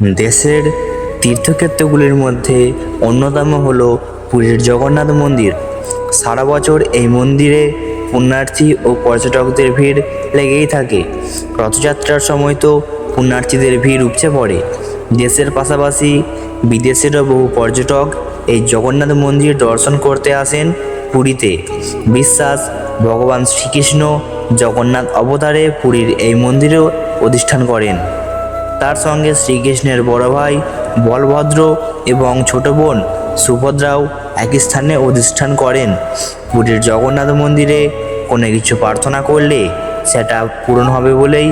দেশের তীর্থক্ষেত্রগুলির মধ্যে অন্যতম হল পুরীর জগন্নাথ মন্দির। সারা বছর এই মন্দিরে পুণ্যার্থী ও পর্যটকদের ভিড় লেগেই থাকে। রথযাত্রার সময় তো পুণ্যার্থীদের ভিড় উপচে পড়ে। দেশের পাশাপাশি বিদেশেরও বহু পর্যটক এই জগন্নাথ মন্দির দর্শন করতে আসেন পুরীতে। বিশ্বাস, ভগবান শ্রীকৃষ্ণ জগন্নাথ অবতারে পুরীর এই মন্দিরেও প্রতিষ্ঠান করেন। তার সঙ্গে শ্রীকৃষ্ণের বড় ভাই বলভদ্র এবং ছোট বোন সুভদ্রাও একই স্থানে অধিষ্ঠান করেন। পুরীর জগন্নাথ মন্দিরে কোনো কিছু প্রার্থনা করলে সেটা পূরণ হবে বলেই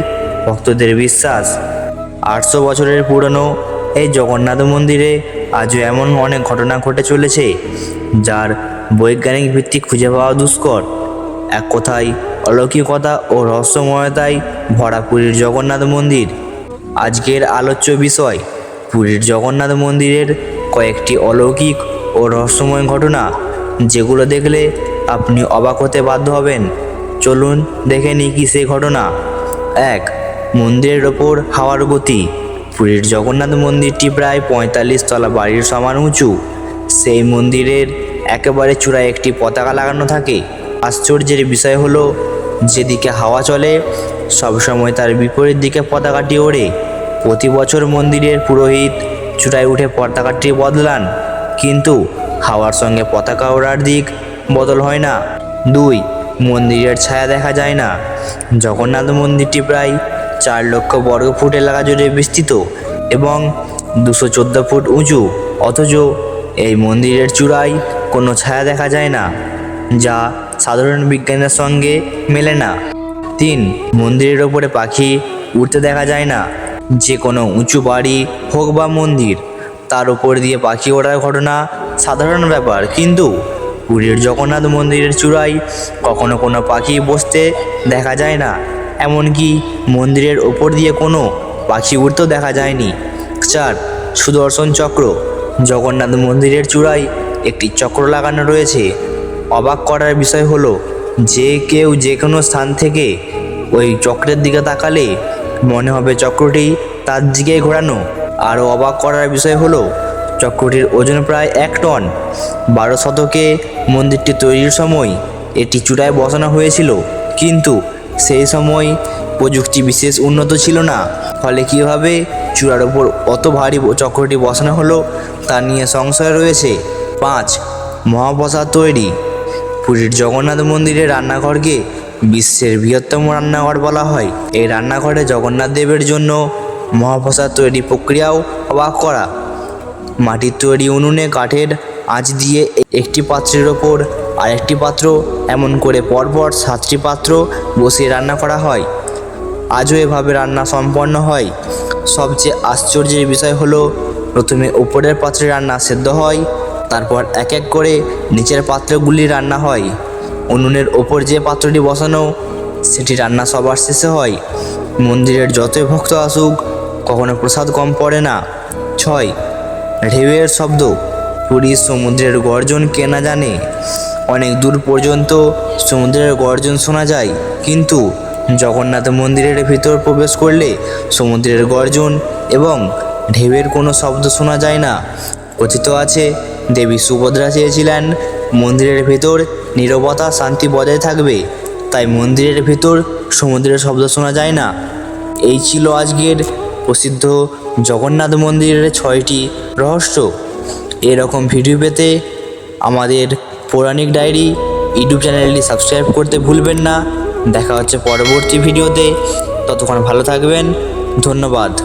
ভক্তদের বিশ্বাস। আটশো বছরের পুরনো এই জগন্নাথ মন্দিরে আজও এমন অনেক ঘটনা ঘটে চলেছে, যার বৈজ্ঞানিক ভিত্তি খুঁজে পাওয়া দুষ্কর। এক কথায় অলৌকিকতা ও রহস্যময়তায় ভরা পুরীর জগন্নাথ মন্দির আজকের আলোচ্য বিষয়, পুরীর জগন্নাথ মন্দিরের কয়েকটি অলৌকিক ও রহস্যময় ঘটনা, যেগুলো দেখলে আপনি অবাক হতে বাধ্য হবেন। চলুন দেখে নিই কি সেই ঘটনা। এক, মন্দিরের ওপর হাওয়ার গতি। পুরীর জগন্নাথ মন্দিরটি প্রায় পঁয়তাল্লিশ তলা বাড়ির সমান উঁচু। সেই মন্দিরের একেবারে চূড়ায় একটি পতাকা লাগানো থাকে। আশ্চর্যের বিষয় হলো, যেদিকে হাওয়া চলে সবসময় তার বিপরীত দিকে পতাকাটি ওড়ে। প্রতি বছর মন্দিরের পুরোহিত চূড়ায় উঠে পতাকাটি বদলান। কিন্তু হাওয়ার সঙ্গে পতাকা ওড়ার দিক বদল হয় না। দুই, মন্দিরের ছায়া দেখা যায় না। জগন্নাথ মন্দিরটি প্রায় চার লক্ষ বর্গ ফুট এলাকা জুড়ে বিস্তৃত এবং দুশো চোদ্দ ফুট উঁচু, অথচ এই মন্দিরের চূড়ায় কোনো ছায়া দেখা যায় না, যা সাধারণ বিজ্ঞানের সঙ্গে মেলে না। তিন মন্দিরের ওপরে পাখি উড়তে দেখা যায় না। যে কোনো উঁচু বাড়ি হোক বা মন্দির, তার উপর দিয়ে পাখি ওড়ার ঘটনা সাধারণ ব্যাপার। কিন্তু পুরীর জগন্নাথ মন্দিরের চূড়ায় কখনো কোনো পাখি বসতে দেখা যায় না। এমনকি মন্দিরের ওপর দিয়ে কোনো পাখি উড়তেও দেখা যায়নি। চার সুদর্শন চক্র। জগন্নাথ মন্দিরের চূড়ায় একটি চক্র লাগানো রয়েছে। অবাক করার বিষয় হলো যে কেউ যে কোনো স্থান থেকে ওই চক্রের দিকে তাকালে মনে হবে চক্রটি তার দিকেই ঘোরানো। আরও অবাক করার বিষয় হলো, চক্রটির ওজন প্রায় এক টন। বারো শতকে মন্দিরটি তৈরির সময় এটি চূড়ায় বসানো হয়েছিল। কিন্তু সেই সময় প্রযুক্তি বিশেষ উন্নত ছিল না। ফলে কীভাবে চূড়ার ওপর অত ভারী চক্রটি বসানো হলো তা নিয়ে সংশয় রয়েছে। পাঁচ, মহাপ্রসাদ তৈরি। পুরীর জগন্নাথ মন্দিরের রান্নাঘরকে বিশ্বের বৃহত্তম রান্নাঘর বলা হয়। এই রান্নাঘরে জগন্নাথ দেবের জন্য মহাপ্রসাদ তৈরি প্রক্রিয়াও অবাক করা। মাটির তৈরি উনুনে কাঠের আঁচ দিয়ে একটি পাত্রের ওপর আরেকটি পাত্র, এমন করে পরপর সাতটি পাত্র বসিয়ে রান্না করা হয়। আজও এভাবে রান্না সম্পন্ন হয়। সবচেয়ে আশ্চর্যের বিষয় হলো, প্রথমে উপরের পাত্রে রান্না সেদ্ধ হয় তারপর এক এক করে নিচের পাত্রগুলি রান্না হয়। উনুনের ওপর যে পাত্রটি বসানো, সেটি রান্না সবার শেষে হয়। মন্দিরের যতই ভক্ত আসুক, কখনো প্রসাদ কম পড়ে না। ছয়, ঢেউয়ের শব্দ। পুরীর সমুদ্রের গর্জন কে না জানে? অনেক দূর পর্যন্ত সমুদ্রের গর্জন শোনা যায়, কিন্তু জগন্নাথ মন্দিরের ভিতর প্রবেশ করলে সমুদ্রের গর্জন এবং ঢেউয়ের কোনো শব্দ শোনা যায় না। কথিত আছে দেবী সুভদ্রা চেয়েছিলেন, মন্দিরের ভেতর নীরবতা শান্তি বজায় থাকবে। তাই মন্দিরের ভেতর সমুদ্রের শব্দ শোনা যায় না। এই ছিল আজকের প্রসিদ্ধ জগন্নাথ মন্দিরের ছয়টি রহস্য। এরকম ভিডিও পেতে আমাদের পৌরাণিক ডায়েরি ইউটিউব চ্যানেলটি সাবস্ক্রাইব করতে ভুলবেন না। দেখা হচ্ছে পরবর্তী ভিডিওতে। ততক্ষণ ভালো থাকবেন। ধন্যবাদ।